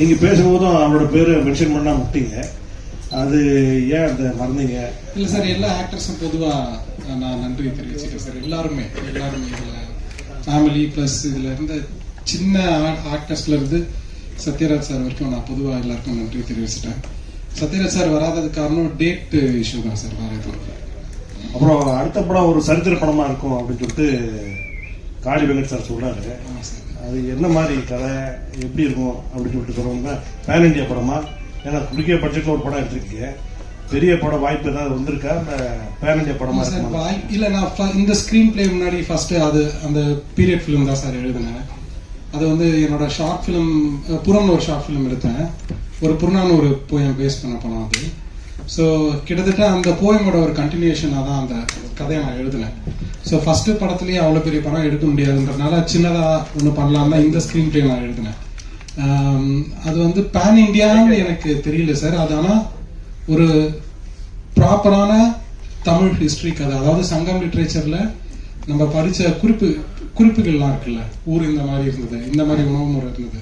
நீங்க பேசும்போதும் அவரோட பேரை மென்ஷன் பண்ணா முட்டீங்க. அது ஏன் அந்த மறந்தீங்க? இல்ல சார் எல்லா ஆக்டர்ஸும் பொதுவா நான் நன்றி தெரிவிச்சுட்டேன் சார். எல்லாருமே எல்லாருமே இதுல ஃபேமிலி பிளஸ் இதுல இருந்த சின்ன ஆக்டர்ஸ்ல இருந்து சத்யராஜ் சார் வரைக்கும் நான் பொதுவா எல்லாருக்கும் நன்றி தெரிவிச்சிட்டேன். சத்யராஜ் சார் வராதது காரணம் டேட் இஷ்யூ தான் சார் வேற எதுவும். அப்புறம் அடுத்த படம் ஒரு சரித்திர படமா இருக்கும் அப்படின்னு சொல்லிட்டு காளி வெங்கட் சார் சொல்றாரு. அது என்ன மாதிரி கதை எப்படி இருக்கும் அப்படின்னு சொல்லிட்டு சொல்லுவாங்க. பேன் இந்தியா படமா? ஏன்னா குறுகிய பட்ஜெட்ல ஒரு படம் எடுத்திருக்கீங்க. பெரிய படம் வாய்ப்பு ஏதாவது வந்திருக்கா? இல்ல பேன் இந்தியா படமா இருக்குமா? இல்ல நான் இந்த ஸ்கிரீன் பிளே முன்னாடி ஃபர்ஸ்ட் அது அந்த பீரியட் ஃபிலிம் தான் சார் எழுதினேன். அது வந்து என்னோட ஷார்ட் ஃபிலிம் புறம்னு ஒரு ஷார்ட் ஃபிலிம் எடுத்தேன். ஒரு புறநான்னு ஒரு போயம் பேஸ் பண்ண படம் அது. ஸோ கிட்டத்தட்ட அந்த போயமோட ஒரு கண்டினியூஷனாக தான் அந்த கதையை நான் எழுதினேன். ஸோ ஃபஸ்ட்டு படத்துலேயே அவ்வளோ பெரிய படம் எடுக்க முடியாதுன்றதுனால சின்னதாக ஒன்று பண்ணலாம் தான் இந்த ஸ்க்ரீன் பிளே நான் எழுதினேன். Um, அது வந்து பேன் இண்டியான்னு எனக்கு தெரியல சார் அது ஆனால் ஒரு ப்ராப்பரான தமிழ் ஹிஸ்ட்ரி கதை. அதாவது சங்கம் லிட்ரேச்சரில் நம்ம படித்த குறிப்பு குறிப்புகள்லாம் இருக்குல்ல. ஊர் இந்த மாதிரி இருந்தது இந்த மாதிரி உணவு முறை இருந்தது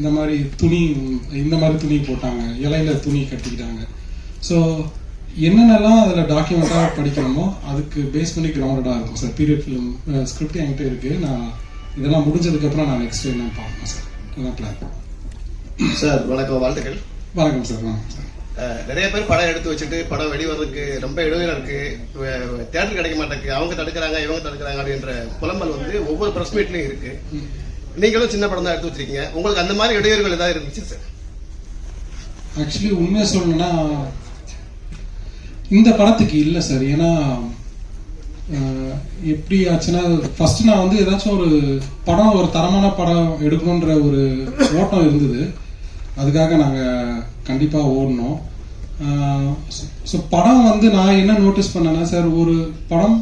இந்த மாதிரி துணி இந்த மாதிரி துணி போட்டாங்க இலையில துணி கட்டிக்கிட்டாங்க. ஸோ என்னென்னலாம் அதில் டாக்குமெண்ட்டாக படிக்கணுமோ அதுக்கு பேஸ் பண்ணி கிரவுண்டடாக இருக்கும் சார் பீரியட் ஃபிலிம் ஸ்கிரிப்ட் என்கிட்ட இருக்கு. நான் இதெல்லாம் முடிஞ்சதுக்கப்புறம் நான் நெக்ஸ்ட் என்ன பார்க்கணும் சார் அதான் பிளான் சார் வணக்கம் வாழ்த்துக்கள். வணக்கம் சார் வணக்கம் சார் நிறைய பேர் படம் எடுத்து வச்சுட்டு படம் வெளிவரதுக்கு ரொம்ப இடையூறு இருக்கு. தேட்டர் கிடைக்க மாட்டேங்குது. அவங்க தடுக்கிறாங்க இவங்க தடுக்கிறாங்க அப்படின்ற புலம்பல் வந்து ஒவ்வொரு பிரஸ் மீட்லயும் இருக்கு. நீங்களும் சின்ன படம் தான் எடுத்து வச்சிருக்கீங்க. உங்களுக்கு அந்த மாதிரி இடையூறுகள் ஏதாவது இருந்துச்சு சார் ஆக்சுவலி உண்மையை சொல்லணும்னா இந்த படத்துக்கு இல்லை சார் ஏன்னா எப்படி ஆச்சுன்னா ஃபர்ஸ்ட் நான் வந்து ஏதாச்சும் ஒரு படம் ஒரு தரமான படம் எடுக்கணுன்ற ஒரு ஓட்டம் இருந்தது. அதுக்காக நாங்கள் கண்டிப்பாக ஓடினோம் ஸோ படம் வந்து நான் என்ன நோட்டீஸ் பண்ணேன்னா சார் ஒரு படம்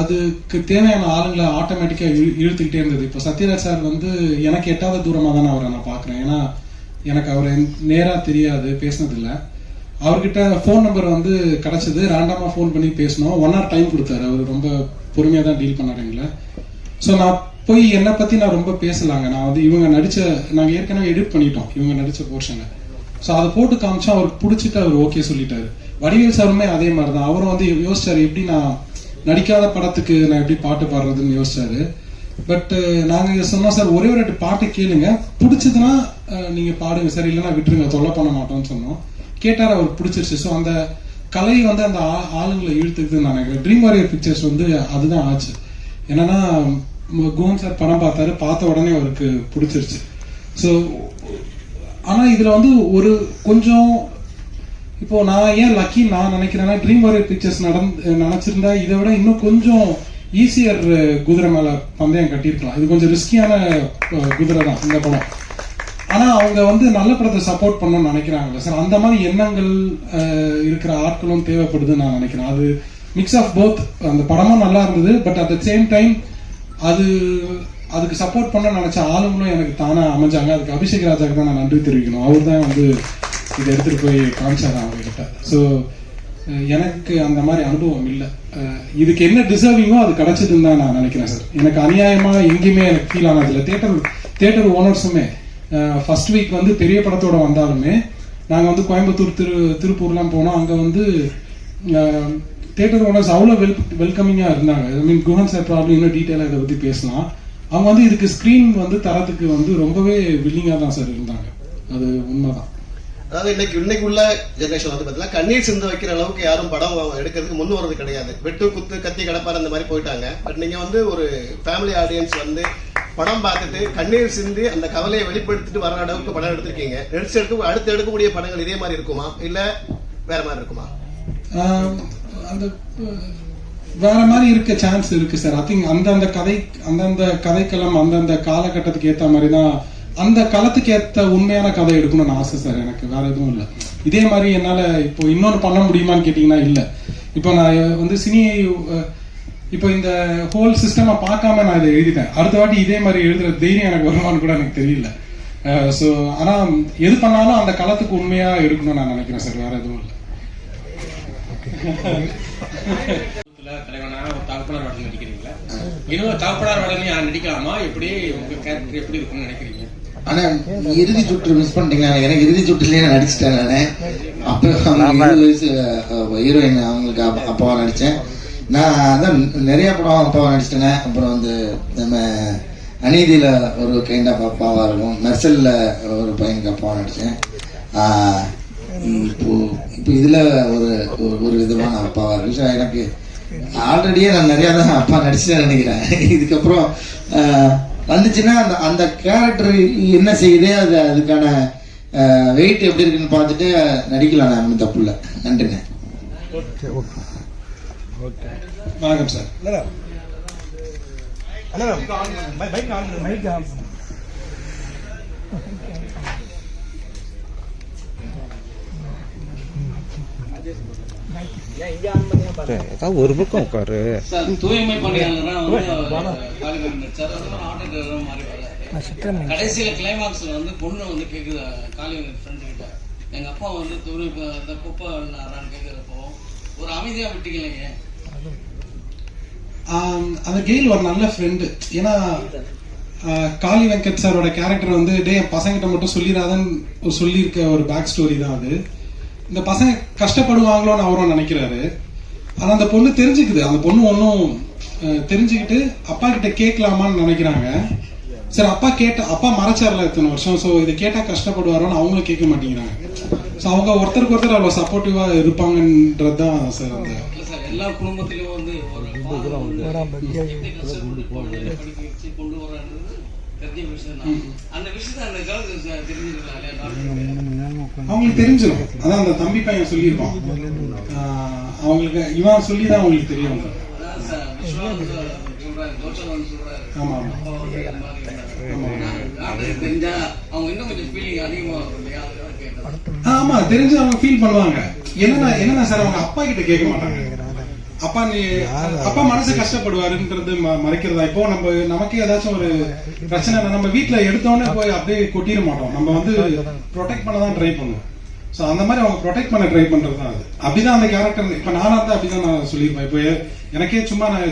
அதுக்கு தேவையான ஆளுங்களை ஆட்டோமேட்டிக்காக இழு இழுத்துக்கிட்டே இருந்தது. இப்போ சத்யராஜ் சார் வந்து எனக்கு எட்டாவது தூரமாக தானே அவரை நான் பார்க்குறேன் ஏன்னா எனக்கு அவரை நேராக தெரியாது பேசினதில்லை. அவர்கிட்ட ஃபோன் நம்பர் வந்து கிடைச்சது. ரேண்டமாக ஃபோன் பண்ணி பேசினோம். ஒன் ஹவர் டைம் கொடுத்தாரு. அவர் ரொம்ப பொறுமையாக தான் டீல் பண்ணார் எங்களை. ஸோ நான் போய் என்னை பற்றி நான் ரொம்ப பேசலாங்க. நான் வந்து இவங்க நடித்த நாங்கள் ஏற்கனவே எடிட் பண்ணிட்டோம். இவங்க நடித்த போர்ஷனை ஸோ அதை போட்டு காமிச்சா அவருக்கு பிடிச்சிட்டு அவர் ஓகே சொல்லிட்டாரு. வடிவேல் சாருமே அதே மாதிரி தான் அவரும் வந்து யோசிச்சார் எப்படி நான் நடிக்காத படத்துக்கு நான் எப்படி பாட்டு பாடுறதுன்னு யோசிச்சாரு. பட் நாங்கள் சொன்னோம் சார் ஒரே ஒரு ரெண்டு பாட்டு கேளுங்க. பிடிச்சதுன்னா நீங்கள் பாடுங்க. சார் இல்லைன்னா விட்டுருங்க. தொல்லை பண்ண மாட்டோம்னு சொன்னோம். கேட்டார் அவருக்கு பிடிச்சிருச்சு. ஸோ அந்த கலை வந்து அந்த ஆ- ஆளுங்களை இழுத்துக்குதுன்னு நான் நினைக்கிறேன். ட்ரீம் வாரியர் பிக்சர்ஸ் வந்து அதுதான் ஆச்சு. என்னன்னா ம- சார் படம் பார்த்தாரு பார்த்த உடனே அவருக்கு பிடிச்சிருச்சு. ஸோ ஆனால் இதில் வந்து ஒரு கொஞ்சம் இப்போ நான் ஏன் லக்கி நான் நினைக்கிறேன்னா ட்ரீம் வாரியர் பிக்சர்ஸ் நடந்து நினச்சிருந்தா இதை விட இன்னும் கொஞ்சம் ஈஸியர் குதிரை மேலே பந்தயம் கட்டியிருக்கலாம். இது கொஞ்சம் ரிஸ்கியான குதிரை தான் இந்த படம். ஆனால் அவங்க வந்து நல்ல படத்தை சப்போர்ட் பண்ணணும்னு நினைக்கிறாங்கல்ல சார். அந்த மாதிரி எண்ணங்கள் இருக்கிற ஆட்களும் தேவைப்படுதுன்னு நான் நினைக்கிறேன். அது மிக்ஸ் ஆஃப் போத் அந்த படமும் நல்லா இருந்தது but at the same time அது அதுக்கு சப்போர்ட் பண்ண நினைச்ச ஆளுங்களும் எனக்கு தானே அமைஞ்சாங்க. அதுக்கு அபிஷேக் ராஜாக்கு தான் நான் நன்றி தெரிவிக்கணும். அவர் தான் வந்து இதை எடுத்துட்டு போய் காமிச்சாரு அவங்ககிட்ட. ஸோ எனக்கு அந்த மாதிரி அனுபவம் இல்லை. இதுக்கு என்ன டிசர்விங்கோ அது கிடைச்சதுன்னு தான் நான் நினைக்கிறேன் சார். எனக்கு அநியாயமாக எங்கேயுமே எனக்கு ஃபீல் ஆனதில்லை. தேட்டர் தேட்டர் ஓனர்ஸுமே ஃபர்ஸ்ட் வீக் வந்து பெரிய படத்தோட வந்தாலுமே நாங்கள் வந்து கோயம்புத்தூர் திரு திருப்பூர்லாம் போனோம். அங்கே வந்து தேட்டர் ஓனர்ஸ் அவ்வளோ வெல் வெல்கமிங்காக இருந்தாங்க. I mean Guhan sir problem இன்னும் டீட்டெயிலாக இதை பற்றி பேசலாம். அவங்க வந்து இதுக்கு ஸ்க்ரீன் வந்து தரத்துக்கு வந்து ரொம்பவே வில்லிங்காக தான் சார் இருந்தாங்க. அது உண்மைதான். அதாவது இன்னைக்கு இன்னைக்கு உள்ள ஜெனரேஷன் வந்து பார்த்தீங்கன்னா கண்ணீர் சிந்து வைக்கிற அளவுக்கு யாரும் படம் எடுக்கிறதுக்கு முன் வரது கிடையாது. வெட்டு குத்து கத்தி கடப்பார் அந்த மாதிரி போயிட்டாங்க. பட் நீங்க வந்து ஒரு ஃபேமிலி ஆடியன்ஸ் வந்து படம் பார்த்துட்டு கண்ணீர் சிந்தி அந்த கவலையை வெளிப்படுத்திட்டு வர அளவுக்கு படம் எடுத்திருக்கீங்க. நெக்ஸ்ட் எடுக்க அடுத்து எடுக்கக்கூடிய படங்கள் இதே மாதிரி இருக்குமா? இல்ல வேற மாதிரி இருக்குமா? அந்த வேற மாதிரி இருக்க சான்ஸ் இருக்கு சார் ஐ திங்க் அந்தந்த கதை அந்தந்த கதைக்களம் அந்தந்த காலகட்டத்துக்கு ஏத்த மாதிரி தான் அந்த காலத்துக்கு ஏத்த உண்மையான கதை எடுக்கணும்னு ஆசை சார் எனக்கு வேற எதுவும் இல்லை. இதே மாதிரி என்னால இப்போ இன்னொன்னு பண்ண முடியுமான்னு கேட்டீங்கன்னா இல்ல. இப்போ நான் வந்து சினி இப்போ இந்த ஹோல் சிஸ்டமை பார்க்காம நான் இதை எழுதிட்டேன். அடுத்த வாட்டி இதே மாதிரி எழுதுற தைரியம் எனக்கு வருமான்னு கூட எனக்கு தெரியல. ஸோ ஆனா எது பண்ணாலும் அந்த களத்துக்கு உண்மையா எடுக்கணும்னு நான் நினைக்கிறேன் சார் வேற எதுவும் இல்லை. தலைவனான ஒரு தகப்பனார் வேடம் நடிக்கிறீங்களா? இன்னும் தகப்பனார் வேடம் யார் நடிக்கலாமா? எப்படி உங்க கேரக்டர் எப்படி இருக்கும்னு நினைக்கிறீங்க? ஆனா இறுதி சுற்று மிஸ் பண்ணிட்டீங்க. எனக்கு இறுதி சுற்றுலயே நான் நடிச்சிட்டேன் நானு. அப்போ அவங்க இருபது வயசு ஹீரோயின் அவங்களுக்கு அப்பா- அப்பாவா நடிச்சேன். நான் அதான் நிறைய படம் அப்பாவை நடிச்சிட்டேங்க. அப்புறம் வந்து நம்ம அநீதியில் ஒரு கைண்ட் ஆஃப் அப்பாவாக இருக்கும். மெர்சல்ல ஒரு பையனுக்கு அப்பாவை நடித்தேன் இப்போ இப்போ இதில் ஒரு ஒரு- ஒரு விதமான அப்பாவாக இருக்கு ஸோ எனக்கு ஆல்ரெடியே நான் நிறையா தான் அப்பா நடிச்சேன் நினைக்கிறேன். இதுக்கப்புறம் வந்துச்சுன்னா அந்த அந்த கேரக்டர் என்ன செய்யுது அது அதுக்கான வெயிட் எப்படி இருக்குன்னு பார்த்துட்டு நடிக்கலாம் நான் தப்பு இல்லை நன்றிண்ணே வணக்கம் சார். ஒரு பக்கம் உட்காரு. சார் தூய்மை பணியாளர்னா வந்து காளிதாஸ் நடிச்சார் அதுக்கப்புறம் ஆட்டோ டிரைவர் மாதிரி வராரு கடைசியில கிளைமாக்ஸ்ல வந்து பொண்ணு வந்து கேக்குது காளிதாஸ் ஃப்ரெண்டு கிட்ட. எங்க அப்பா வந்து தூய்மை குப்பை அள்ளாரான்னு கேக்குறப்போ ஒரு அமைதியா விட்டீங்களேங்க ஆம், அந்த கெயில் ஒரு நல்ல ஃப்ரெண்டு ஏன்னா காளி வெங்கட் சாரோட கேரக்டர் வந்து டே என் பசங்கிட்ட மட்டும் சொல்லிடாதன்னு ஒரு சொல்லியிருக்க ஒரு பேக் ஸ்டோரி தான் அது. இந்த பசங்க கஷ்டப்படுவாங்களோன்னு அவரும் நினைக்கிறாரு. ஆனால் அந்த பொண்ணு தெரிஞ்சுக்குது. அந்த பொண்ணு ஒன்றும் தெரிஞ்சுக்கிட்டு அப்பா கிட்ட கேட்கலாமான்னு நினைக்கிறாங்க. சரி அப்பா கேட்ட அப்பா மறைச்சார்ல இத்தனை வருஷம். ஸோ இதை கேட்டால் கஷ்டப்படுவாரோன்னு அவங்களும் கேட்க மாட்டேங்கிறாங்க. ஸோ அவங்க ஒருத்தருக்கு ஒருத்தர் அவ்வளோ சப்போர்ட்டிவாக இருப்பாங்கன்றது தான் சார் அந்த எல்லா குடும்பத்திலயும் வந்து ஒரு கொண்டு விஷயம் தான் அந்த விஷயத்தை காலத்துல அவங்களுக்கு தெரிஞ்சிடும் அதான் அந்த தம்பி பையன் சொல்லியிருப்பான். அவங்களுக்கு இவன் சொல்லி தான் அவங்களுக்கு தெரியும். ஆமா ஆமா. தெரிஞ்சு அவங்க ஃபீல் பண்ணுவாங்க. என்னன்னா என்னன்னா சார் அவங்க அப்பா கிட்ட கேட்க மாட்டாங்க. அப்பா நீ அப்பா மனசு கஷ்டப்படுவாருன்றது ம- மறைக்கிறதா? இப்போ நம்ம நமக்கே ஏதாச்சும் ஒரு பிரச்சனை நம்ம வீட்ல எடுத்தோடனே போய் அப்படியே கொட்டிட மாட்டோம். நம்ம வந்து ப்ரொடெக்ட் பண்ண தான் ட்ரை பண்ணுவோம். ஸோ அந்த மாதிரி அவங்க ப்ரொடெக்ட் பண்ண ட்ரை பண்றது தான் அது. அப்படிதான் அந்த கேரக்டர் இப்போ நானா இருந்தா அப்படிதான் நான் சொல்லியிருப்பேன். இப்போ எனக்கே சும்மா நான்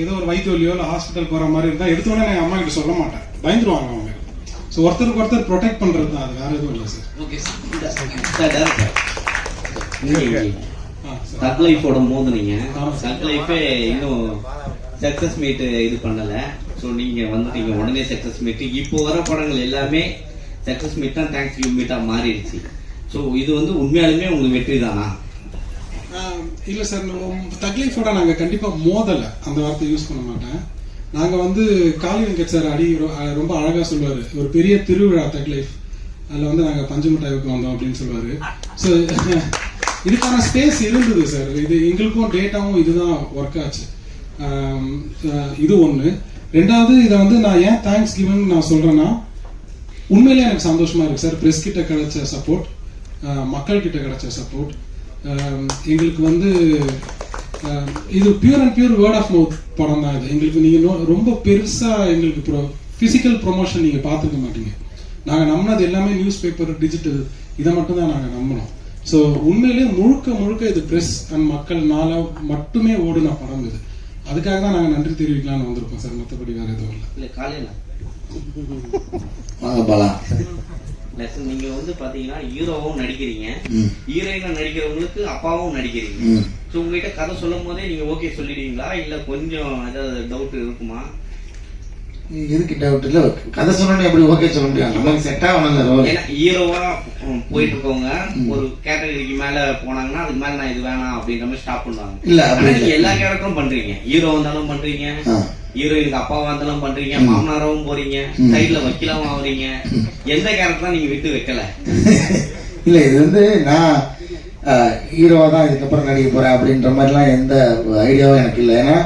ஏதோ ஒரு வயிற்று வலியோ இல்லை ஹாஸ்பிட்டல் போற மாதிரி இருந்தா எடுத்த உடனே நான் அம்மா கிட்ட சொல்ல மாட்டேன். பயந்துருவாங்க அவங்க. ஸோ ஒருத்தருக்கு ஒருத்தர் ப்ரொடெக்ட் பண்றது தான் அது. வேற எதுவும் இல்லை sir okay sir sir director நீங்க தக் நீங்க லைஃபே இன்னும் சக்சஸ் மீட் இது பண்ணல. ஸோ நீங்க வந்துட்டீங்க. உடனே சக்சஸ் மீட் இப்போ வர படங்கள் எல்லாமே சக்சஸ் மீட் தான் தேங்க்ஸ் யூ மீட்டா மாறிடுச்சு. ஸோ இது வந்து உண்மையாலுமே உங்களுக்கு வெற்றி தானா? இல்ல சார் தக்லீஃபோட நாங்க கண்டிப்பா மோதல. அந்த வார்த்தை யூஸ் பண்ண மாட்டேன். நாங்க வந்து காளி வெங்கட் சார் அடி ரொம்ப அழகா சொல்லுவாரு. ஒரு பெரிய திருவிழா தக்லைஃப் அதுல வந்து நாங்க பஞ்சு வந்தோம் அப்படின்னு சொல்லுவாரு. ஸோ இதுக்கான ஸ்பேஸ் இருந்தது சார் இது எங்களுக்கும் டேட்டாவும் இதுதான் ஒர்க் ஆச்சு. இது ஒன்று ரெண்டாவது இதை வந்து நான் ஏன் தேங்க்ஸ் கிவன் நான் சொல்கிறேன்னா உண்மையிலே எனக்கு சந்தோஷமா இருக்கு சார் பிரஸ் கிட்ட கிடைச்ச சப்போர்ட் மக்கள் கிட்ட கிடைச்ச சப்போர்ட் எங்களுக்கு வந்து இது pure and pure word of mouth படம் தான் இது. எங்களுக்கு நீங்கள் ரொம்ப பெருசாக எங்களுக்கு ப்ரோ ஃபிசிக்கல் ப்ரொமோஷன் நீங்கள் பார்த்துக்க மாட்டீங்க. நாங்கள் நம்பினது எல்லாமே நியூஸ் பேப்பர் டிஜிட்டல் இதை மட்டும் தான் நாங்கள் நம்பினோம். ஸோ உண்மையிலேயே முழுக்க முழுக்க இது பிரஸ் அண்ட் மக்கள்னால மட்டுமே ஓடுன படம் இது. அதுக்காக தான் நாங்க நன்றி தெரிவிக்கலாம்னு வந்திருக்கோம் சார். மற்றபடி வேற எதுவும் இல்லை. இல்ல காலையில. வாங்க பாலா. நீங்க வந்து பாத்தீங்கன்னா ஹீரோவும் நடிக்கிறீங்க. ஹீரோயினா நடிக்கிறவங்களுக்கு அப்பாவும் நடிக்கிறீங்க. ஸோ உங்ககிட்ட கதை சொல்லும் போதே நீங்க ஓகே சொல்லிடுவீங்களா? இல்ல கொஞ்சம் ஏதாவது டவுட் இருக்குமா? இல்ல கதை சொன்னோன்னு எப்படி ஓகே சொல்ல முடியும்? நமக்கு செட் ஆகணும்ல ரோல் ஏன்னா ஹீரோவா போயிட்டு இருக்கவங்க ஒரு கேட்டகரிக்கு மேல போனாங்கன்னா அதுக்கு மேல நான் இது வேணாம் அப்படின்ற மாதிரி ஸ்டாப் பண்ணுவாங்க. இல்ல, அப்படி. எல்லா கேரக்டரும் பண்றீங்க. ஹீரோ வந்தாலும் பண்றீங்க. ஹீரோயினுக்கு அப்பாவா இருந்தாலும் பண்றீங்க. மாமனாராவும் போறீங்க. சைடுல வக்கீலாவும் ஆகுறீங்க எந்த கேரக்டர் நீங்க விட்டு வைக்கல. இல்ல இது வந்து நான் ஹீரோவா தான் இதுக்கப்புறம் நடிக்க போறேன் அப்படின்ற மாதிரிலாம் எந்த ஐடியாவும் எனக்கு இல்லை. ஏன்னா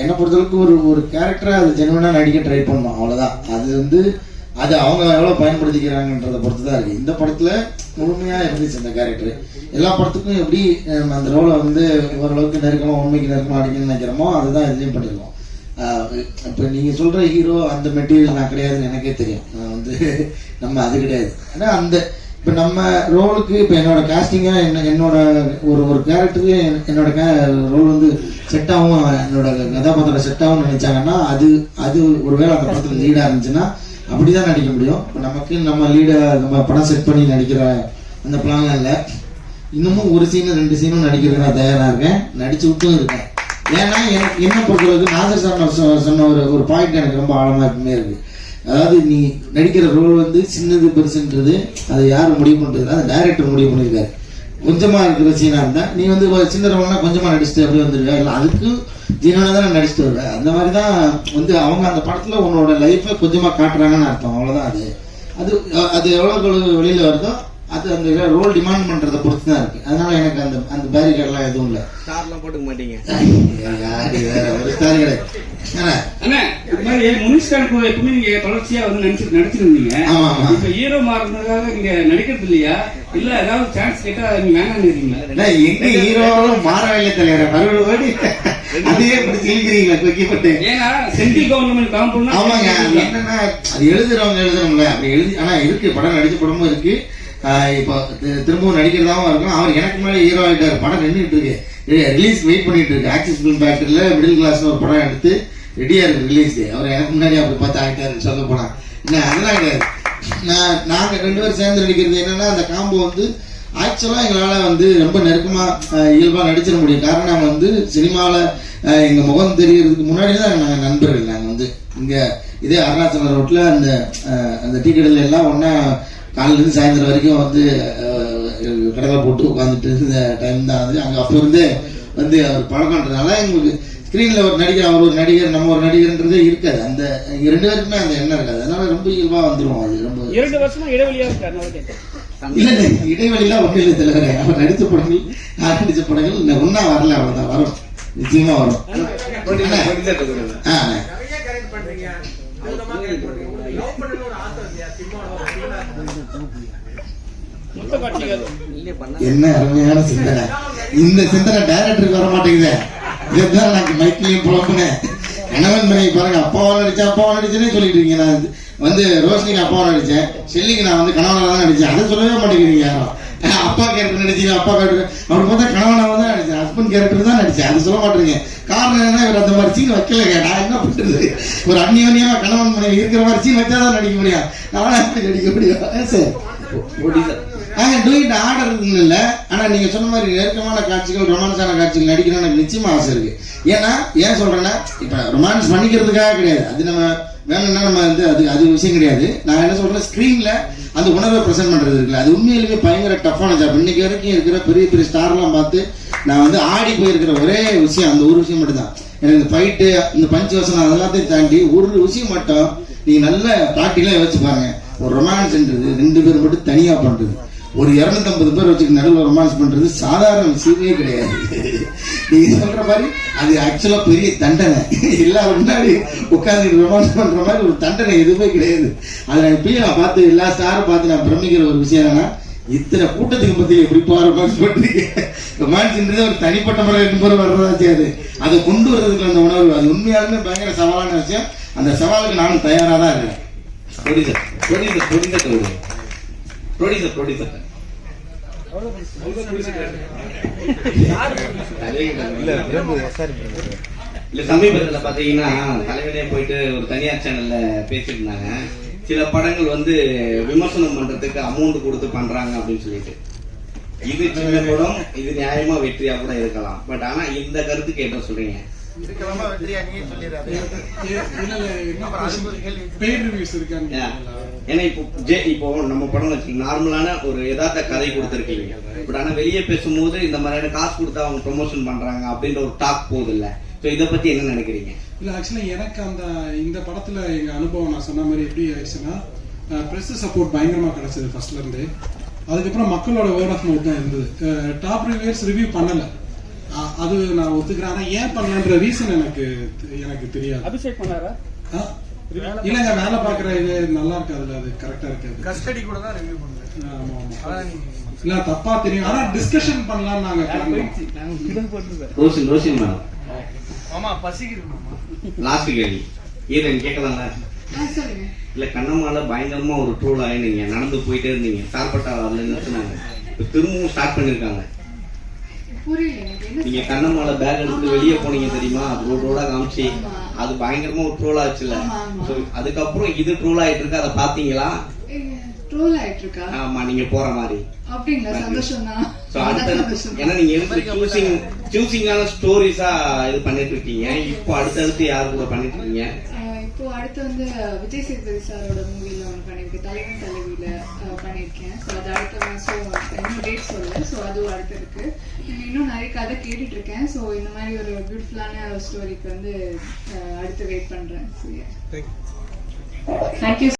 என்னை பொறுத்தளவுக்கு ஒரு ஒரு கேரக்டரை அது ஜென்வனாக நடிக்க ட்ரை பண்ணணும் அவ்வளோதான் அது வந்து அது அவங்க எவ்வளோ பயன்படுத்திக்கிறாங்கன்றத பொறுத்து தான் இருக்கு. இந்த படத்தில் முழுமையாக இருந்துச்சு அந்த கேரக்டர் எல்லா படத்துக்கும் எப்படி அந்த ரோலை வந்து ஓரளவுக்கு நெருக்கமாக உண்மைக்கு நெருக்கமாக அடிக்கணும்னு நினைக்கிறோமோ அதுதான் இதுலேயும் பண்ணிருக்கோம். இப்போ நீங்கள் சொல்கிற ஹீரோ அந்த மெட்டீரியல் நான் கிடையாதுன்னு எனக்கே தெரியும். நான் வந்து நம்ம அது கிடையாது. ஆனால் அந்த இப்போ நம்ம ரோலுக்கு இப்போ என்னோட காஸ்டிங்காக என்ன என்னோட ஒரு ஒரு கேரக்டருக்கு என்னோட ரோல் வந்து செட் ஆகும் என்னோட கதாபாத்திரம் செட் ஆகும்னு நினைச்சாங்கன்னா அது அது ஒருவேளை அந்த படத்தில் லீடாக இருந்துச்சுன்னா அப்படி அப்படிதான் நடிக்க முடியும். இப்போ நமக்கு நம்ம லீடாக நம்ம படம் செட் பண்ணி நடிக்கிற அந்த பிளான்லாம் இல்லை. இன்னமும் ஒரு சீனு ரெண்டு சீனும் நடிக்கிறதுக்கு நான் தயாராக இருக்கேன். நடிச்சு விட்டும் இருக்கேன். ஏன்னா எனக்கு என்ன பொறுத்தவரைக்கும் நாசர் சார் சொ- சொன்ன ஒரு ஒரு பாயிண்ட் எனக்கு ரொம்ப ஆழமாக இருக்குமே இருக்குது அதாவது நீ நடிக்கிற ரோல் வந்து சின்னது பெருசுன்றது அதை யார் முடிவு பண்றது அது டைரக்டர் முடிவு பண்ணியிருக்காரு கொஞ்சமா இருக்கிற சீனா இருந்தா நீ வந்து சின்ன ரோல்னா கொஞ்சமா நடிச்சுட்டு அப்படியே வந்துருவ இல்லை அதுக்கு ஜீனோட தான் நடிச்சுட்டு வருவேன் அந்த மாதிரி தான் வந்து அவங்க அந்த படத்துல உன்னோட லைஃப்பை கொஞ்சமா காட்டுறாங்கன்னு அர்த்தம். அவ்வளவுதான் அது. அது அது எவ்வளவு வெளியில வருதோ அது அந்த ரோல் டிமாண்ட் பண்றதை பொறுத்து தான் இருக்கு. அதனால எனக்கு அந்த அந்த பேரிகேட்லாம் எதுவும் இல்லை. ஸ்டார்லாம் போட்டுக்க மாட்டீங்க. யாரு வேற ஒரு ஸ்டார் கிடையாது. அண்ணா இது மாதிரி முனிஷ்கானுக்கு எப்பவுமே நீங்க தொடர்ச்சியா வந்து நடிச்சு நடிச்சிருந்தீங்க. இப்ப ஹீரோ மாறினதுக்காக நீங்க நடிக்கிறது இல்லையா? இல்ல ஏதாவது சான்ஸ் கேட்டா நீங்க வேணாம்னு இருக்கீங்களா எங்க ஹீரோவும் மாறவே இல்லை தலைவர் மறுபடி அதையே இப்படி சிரிக்கிறீங்களா கொக்கி போட்டு. ஏன்னா சென்ட்ரல் கவர்மெண்ட் காம்பவுண்ட் ஆமாங்க அது என்னன்னா அது எழுதுறவங்க எழுதுறவங்கள அப்படி எழுதி ஆனா இருக்கு படம் நடிச்ச படமும் இருக்கு. இப்போ திரும்பவும் நடிக்கிறதாவும் இருக்கும் அவர் எனக்கு முன்னாடி ஹீரோ ஆயிட்டாரு. படம் நின்றுட்டு இருக்கு. ரிலீஸ் வெயிட் பண்ணிட்டு இருக்கு. ஆக்சிஸ் ஃபிலிம் ஃபேக்டரியில் மிடில் கிளாஸ்னு ஒரு படம் எடுத்து ரெடியா இருக்கு ரிலீஸ் அவர் எனக்கு முன்னாடி அப்படி பார்த்து ஆகிட்டாருன்னு சொல்ல போனா. என்ன அதெல்லாம் கிடையாது. நான் நாங்கள் ரெண்டு பேரும் சேர்ந்து நடிக்கிறது என்னன்னா அந்த காம்போ வந்து ஆக்சுவலாக எங்களால் வந்து ரொம்ப நெருக்கமாக இயல்பாக நடிச்சிட முடியும். காரணம் நாங்கள் வந்து சினிமாவில் எங்கள் முகம் தெரியறதுக்கு முன்னாடி தான் நாங்கள் நண்பர்கள். நாங்கள் வந்து இங்கே இதே அருணாச்சல ரோட்டில் அந்த அந்த டீ கடையில் எல்லாம் ஒன்றா காலையிலேருந்து சாயந்தரம் வரைக்கும் வந்து கடலை போட்டு உட்காந்துட்டு இருந்த டைம் தான் அது. அங்க அப்ப இருந்தே வந்து அவர் பழக்கம்ன்றதுனால எங்களுக்கு ஸ்கிரீன்ல ஒரு நடிகர் அவர் ஒரு நடிகர் நம்ம ஒரு நடிகர்ன்றதே இருக்காது. அந்த எங்க ரெண்டு பேருக்குமே அந்த எண்ணம் இருக்காது. அதனால ரொம்ப இயல்பா வந்துரும் அது. ரொம்ப இரண்டு வருஷமா இடைவெளியா இருக்கு அதனால கேட்டேன். இல்ல இல்ல இடைவெளிலாம் ஒண்ணு இல்லை தலைவரே அவர் நடிச்ச படங்கள் நான் நடிச்ச படங்கள் ஒண்ணா வரல அவ்வளவுதான். வரும். நிச்சயமா வரும். ஆ. மொத்த காட்சிகள் என்ன அருமையான சிந்தனை. இந்த சிந்தனை டைரக்டருக்கு வர மாட்டேங்குதே இதுதான் நான் மைக்கிலையும் புலம்புனேன் கணவன் மனைவி பாருங்க அப்பாவா நடிச்சேன் அப்பாவா நடிச்சேனே சொல்லிட்டு இருக்கீங்க நான் வந்து ரோஷினிக்கு அப்பாவா நடிச்சேன். ஷெல்லிக்கு நான் வந்து கணவனா தான் நடிச்சேன். அதை சொல்லவே மாட்டேங்கிறீங்க யாரும் அப்பா கேரக்டர் நடிச்சீங்க அப்பா கேரக்டர் அப்படி பார்த்தா கணவனாக தான் நடிச்சேன் ஹஸ்பண்ட் கேரக்டர் தான் நடிச்சேன் அது சொல்ல மாட்டேங்க காரணம் என்ன இவர் அந்த மாதிரி சீன் வைக்கலைங்க. நான் என்ன பண்றது? ஒரு அந்நியோன்யமா கணவன் மனைவி இருக்கிற மாதிரி சீன் வச்சா தான் நடிக்க முடியும். நானே எப்படி நடிக்க முடியும்? ஏன் சார் ஆக டூயிட் ஆர்டர் இல்லை ஆனால் நீங்கள் சொன்ன மாதிரி நெருக்கமான காட்சிகள் ரொமான்ஸான காட்சிகள் நடிக்கணும்னு எனக்கு நிச்சயமாக ஆசை இருக்குது ஏன்னா ஏன் சொல்கிறேன்னா இப்போ ரொமான்ஸ் பண்ணிக்கிறதுக்காக கிடையாது. அது நம்ம வேணும்னா நம்ம வந்து அது அது விஷயம் கிடையாது. நான் என்ன சொல்றேன்? ஸ்க்ரீனில் அந்த உணர்வை ப்ரெசென்ட் பண்றது இருக்குல்ல. அது உண்மையிலுமே பயங்கர டஃப்பான ஜாப் இன்னைக்கு வரைக்கும் இருக்கிற பெரிய பெரிய ஸ்டார்லாம் பார்த்து நான் வந்து ஆடி போயிருக்கிற ஒரே விஷயம் அந்த ஒரு விஷயம் மட்டும்தான். எனக்கு இந்த ஃபைட்டு இந்த பஞ்சு வசனம் அதெல்லாத்தையும் தாண்டி ஒரு விஷயம் மட்டும் நீங்கள் நல்ல ப்ராக்டிக்கலா யோசிச்சு பாருங்க. ஒரு ரொமான்ஸ்ன்றது ரெண்டு பேர் மட்டும் தனியாக பண்றது. ஒரு 250 பேர் வச்சுக்க நடுவில் ரொமான்ஸ் பண்ணுறது சாதாரண விஷயமே கிடையாது. நீங்கள் சொல்கிற மாதிரி அது ஆக்சுவலாக பெரிய தண்டனை. எல்லா முன்னாடி உட்காந்து ரொமான்ஸ் பண்ணுற மாதிரி ஒரு தண்டனை எதுவுமே கிடையாது. அதை நான் இப்பயும் நான் பார்த்து எல்லா ஸ்டாரும் பார்த்து நான் பிரமிக்கிற ஒரு விஷயம் என்னன்னா இத்தனை கூட்டத்துக்கு பத்தி எப்படி ரொமான்ஸ் பண்ணுறீங்க ரொமான்ஸ்ன்றது ஒரு தனிப்பட்ட முறை ரெண்டு பேரும் வர்றதா செய்யாது அதை. கொண்டு வர்றதுக்கு அந்த உணர்வு அது உண்மையாலுமே பயங்கர சவாலான விஷயம். அந்த சவாலுக்கு நானும் தயாராக தான் இருக்கேன். புரியுது? ப்ரொடியூசர் ப்ரொடியூசர் ப்ரொடியூசர் ப்ரொடியூசர் இல்ல சமீபத்துல பாத்தீங்கன்னா தலைவரே போயிட்டு ஒரு தனியார் சேனல்ல பேசிட்டு இருந்தாங்க சில படங்கள் வந்து விமர்சனம் பண்றதுக்கு அமௌண்ட் கொடுத்து பண்றாங்க அப்படின்னு சொல்லிட்டு. இது சின்ன படம் இது நியாயமா வெற்றியா கூட இருக்கலாம். பட் ஆனா இந்த கருத்துக்கு என்ன சொல்றீங்க. பெய்ட் ஏன்னா இப்போ ஜே- இப்போ நம்ம படம் வச்சு நார்மலான ஒரு யதார்த்த கதை கொடுத்துருக்கீங்க. பட் ஆனா வெளியே பேசும்போது இந்த மாதிரியான காசு கொடுத்து அவங்க ப்ரொமோஷன் பண்றாங்க அப்படின்ற ஒரு டாக் போகுது இல்ல சோ இத பத்தி என்ன நினைக்கிறீங்க? இல்ல ஆக்சுவலா எனக்கு அந்த இந்த படத்துல எங்க அனுபவம் நான் சொன்ன மாதிரி எப்படி ஆயிடுச்சுன்னா பிரஸ் சப்போர்ட் பயங்கரமா கிடைச்சது ஃபர்ஸ்ட்ல இருந்து. அதுக்கப்புறம் மக்களோட வேர்ட் ஆஃப் மவுத் தான் இருந்தது. டாப் ரிவ்யூஸ் ரிவ்யூ பண்ணல. அது நான் ஒத்துக்கிறேன். ஆனா ஏன் பண்ணலன்ற ரீசன் எனக்கு எனக்கு தெரியாது. அபிஷேக் பண்ணாரா? ஆ? இல்லங்க வேலை பாக்குற இது நல்லா இருக்காதுல்ல அது கரெக்டா இருக்காது. கஸ்டடி கூட தான் ரிவ்யூ பண்றேன் ஆமா ஆமா. இல்ல தப்பா தெரியும். ஆனா டிஸ்கஷன் பண்ணலாம் நாங்க. ரோஷன் ரோஷன் மேடம் மாமா பசிக்குது மாமா லாஸ்ட் கேள்வி. ஈரன் கேட்கலாம்ல? இல்ல கண்ணம்மால பயங்கரமா ஒரு ட்ரோல் ஆகி நீங்க நடந்து போயிட்டே இருந்தீங்க. சார்பட்டா வரல நிறுத்தினாங்க இப்ப திரும்பவும் ஸ்டார்ட் பண்ணிருக்காங்க. நீங்க கண்ணம்மால பேக் எடுத்து வெளியே போனீங்க தெரியுமா? ரோட் ரோடா காமிச்சு. அது பயங்கரமா ஒரு ட்ரோல் ஆச்சுல ஆமா, ஆமா. So, அதுக்கப்புறம் இது ட்ரோல் ஆயிட்டு இருக்கு அதை பாத்தீங்களா ட்ரோல் ஆயிட்டு இருக்கா ஆமா நீங்க போற மாதிரி. அப்படிங்களா? சந்தோஷம் தான் சோ அடுத்த ஏன்னா நீங்க சூசிங் சூசிங்கான ஸ்டோரிஸா இது பண்ணிட்டு இருக்கீங்க? இப்போ அடுத்தடுத்து யார் கூட பண்ணிட்டு இருக்கீங்க? இப்போ அடுத்து வந்து விஜய் சேதுபதி சாரோட மூவில ஒன்று பண்ணியிருக்கேன். தலைவன் தலைவியில பண்ணியிருக்கேன். ஸோ அது அடுத்த மாசம் இன்னும் டேட் சொல்லல. ஸோ அதுவும் அடுத்து இருக்கு. இன்னும் நிறைய கதை கேட்டுட்டு இருக்கேன் ஸோ இந்த மாதிரி ஒரு பியூட்டிஃபுல்லான ஸ்டோரிக்கு வந்து அடுத்து வெயிட் பண்றேன். தேங்க்யூ